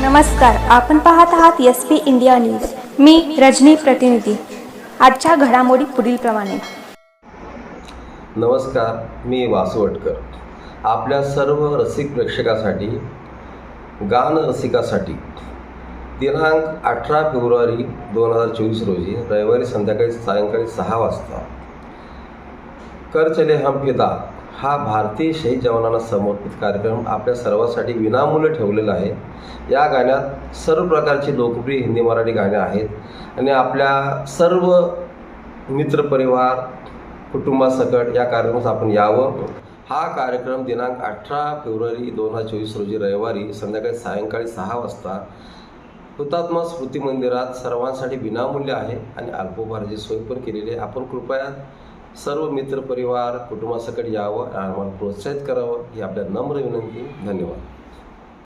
नमस्कार आपण पाहत आहात एस पी इंडिया न्यूज मी रजनी प्रतिनिधी. आजच्या घडामोडी पुढीलप्रमाणे नमस्कार मी वासुवटकर आपल्या सर्व रसिक प्रेक्षकासाठी गान रसिकासाठी दिनांक अठरा फेब्रुवारी दोन हजार चोवीस रोजी रविवारी संध्याकाळी सायंकाळी सहा वाजता कर चले हम फिदा हा भारतीय शहीद जवानांना समर्पित कार्यक्रम आपल्या सर्वांसाठी विनामूल्य ठेवलेला आहे. या गाण्यात सर्व प्रकारची लोकप्रिय हिंदी मराठी गाणी आहेत आणि आपल्या सर्व मित्रपरिवार कुटुंबासकट या कार्यक्रमास आपण यावं. हा कार्यक्रम दिनांक अठरा फेब्रुवारी दोन हजार चोवीस रोजी रविवारी संध्याकाळी सायंकाळी सहा वाजता हुतात्मा स्मृती मंदिरात सर्वांसाठी विनामूल्य आहे आणि अल्पोपाराची सोय पण केलेली आहे. आपण कृपया सर्व मित्रपरिवार कुटुंबासकट यावं आणि आम्हाला प्रोत्साहित करावं ही आपल्या नम्र विनंती. धन्यवाद.